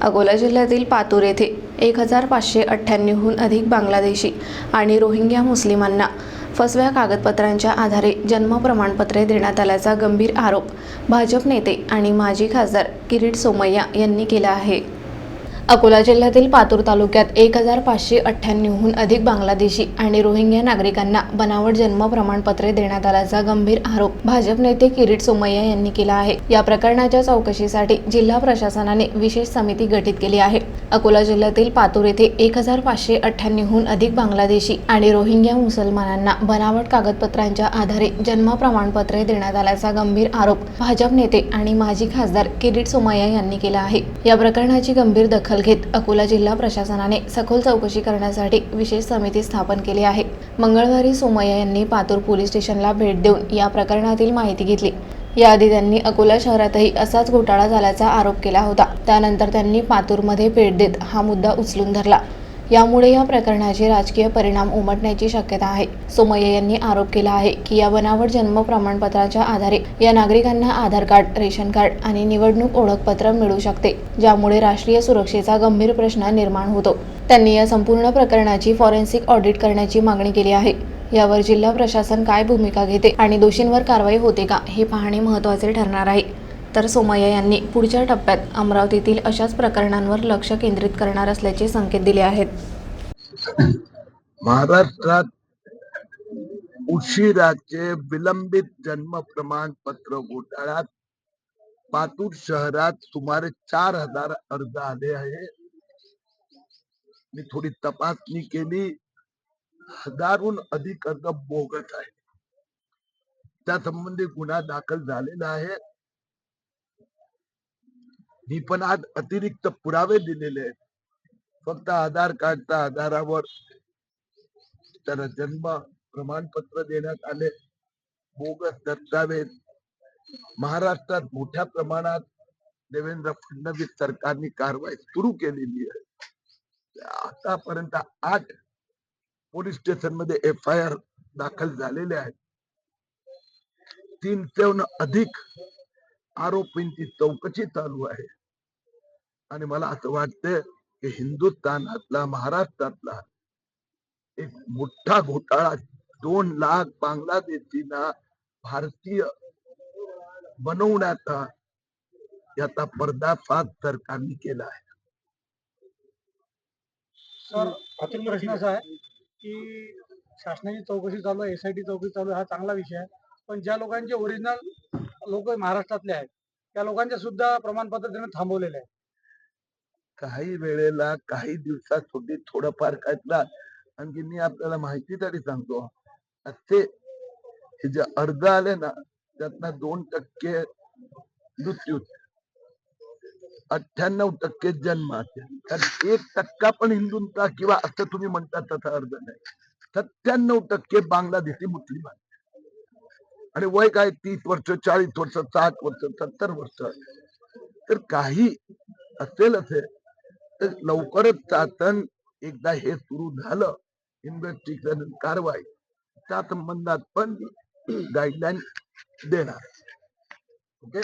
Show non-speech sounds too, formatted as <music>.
अकोला जिल्ह्यातील पातूर येथे एक हजार पाचशे अठ्ठ्याण्णवहून अधिक बांगलादेशी आणि रोहिंग्या मुस्लिमांना फसव्या कागदपत्रांच्या आधारे जन्म प्रमाणपत्रे देण्यात आल्याचा गंभीर आरोप भाजप नेते आणि माजी खासदार किरीट सोमय्या यांनी केला आहे. अकोला जिल्ह्यातील पातूर तालुक्यात एक हजार पाचशे अठ्ठ्याण्णवहून अधिक बांगलादेशी आणि रोहिंग्या नागरिकांना बनावट जन्म प्रमाणपत्रे देण्यात आल्याचा गंभीर आरोप भाजप नेते किरीट सोमय्या यांनी केला आहे. या प्रकरणाच्या चौकशीसाठी जिल्हा प्रशासनाने विशेष समिती गठीत केली आहे. अकोला जिल्ह्यातील पातूर येथे एक हजार पाचशे अठ्ठ्याण्णवहून अधिक बांगलादेशी आणि रोहिंग्या मुसलमानांना बनावट कागदपत्रांच्या आधारे जन्म प्रमाणपत्रे देण्यात आल्याचा गंभीर आरोप भाजप नेते आणि माजी खासदार किरीट सोमय्या यांनी केला आहे. या प्रकरणाची गंभीर दखल घेत अकोला जिल्हा प्रशासनाने सखोल चौकशी करण्यासाठी विशेष समिती स्थापन केली आहे. मंगळवारी सोमय्या यांनी पातूर पोलीस स्टेशनला भेट देऊन या प्रकरणातील माहिती घेतली. याआधी त्यांनी अकोला शहरातही असाच घोटाळा झाल्याचा आरोप केला होता. त्यानंतर त्यांनी पातूरमध्ये भेट देत हा मुद्दा उचलून धरला. यामुळे या प्रकरणाचे राजकीय परिणाम उमटण्याची शक्यता आहे. सोमय्या यांनी आरोप केला आहे की या बनावट जन्म प्रमाणपत्राच्या आधारे या नागरिकांना आधार कार्ड रेशन कार्ड आणि निवडणूक ओळखपत्र मिळू शकते ज्यामुळे राष्ट्रीय सुरक्षेचा गंभीर प्रश्न निर्माण होतो. त्यांनी या संपूर्ण प्रकरणाची फॉरेन्सिक ऑडिट करण्याची मागणी केली आहे. यावर जिल्हा प्रशासन काय भूमिका घेते आणि दोषींवर कारवाई होते का हे पाहणे महत्त्वाचे ठरणार आहे. तर सोमय्या यांनी पुढच्या टप्प्यात अमरावतीतील अशाच प्रकरणांवर लक्ष केंद्रित करणार असल्याचे संकेत दिले आहेत. महाराष्ट्रात उशिराचे विलंबित जन्म प्रमाणपत्र घोटाळ्यात पातूर शहरात सुमारे चार हजार अर्ज आले आहे मी थोडी तपासणी केली. हजारहून अधिक अर्ज बोगस आहे त्या संबंधी गुन्हा दाखल झालेला आहे. मी पण आज अतिरिक्त पुरावे दिलेले आहेत. फक्त आधार कार्डच्या आधारावर त्याला जन्म प्रमाणपत्र देण्यात आले. बोगस दस्तावेज महाराष्ट्रात मोठ्या प्रमाणात देवेंद्र फडणवीस सरकारने कारवाई सुरू केलेली आहे. आतापर्यंत आठ पोलीस स्टेशनमध्ये एफ आय आर दाखल झालेले आहेत. तीनशेहून अधिक आरोपींची चौकशी चालू आहे. आणि मला असं वाटतं की हिंदुस्थानातला महाराष्ट्रातला एक मोठा घोटाळा दोन लाख बांगलादेशींना भारतीय बनवण्याचा याचा पर्दाफाश सरकारने केला आहे. सर अजून प्रश्न असा आहे की शासनाची चौकशी चालू आहे एसआयटी चौकशी चालू आहे हा चांगला विषय आहे. पण ज्या लोकांचे ओरिजिनल लोक महाराष्ट्रातले आहेत त्या लोकांचे सुद्धा प्रमाणपत्र देणं थांबवलेले आहे काही वेळेला काही दिवसासाठी थोडंफार काढला आणखी मी आपल्याला माहितीसाठी सांगतो असे हे जे अर्ज आले ना त्यातनं दोन टक्के मृत्यू अठ्ठ्याण्णव टक्के जन्म तर एक टक्का पण हिंदूंचा किंवा असं तुम्ही म्हणता तसा अर्ज नाही. सत्त्याण्णव टक्के बांगलादेशी मुस्लिम आहे आणि वय काय? तीस वर्ष चाळीस वर्ष साठ वर्ष सत्तर वर्ष. तर काही असेल असेल तर लवकरच चाचण एकदा हे सुरू झालं इन्व्हेस्टिगेशन कारवाई. त्या संबंधात पण <clears throat> गाईडलाईन देणार. ओके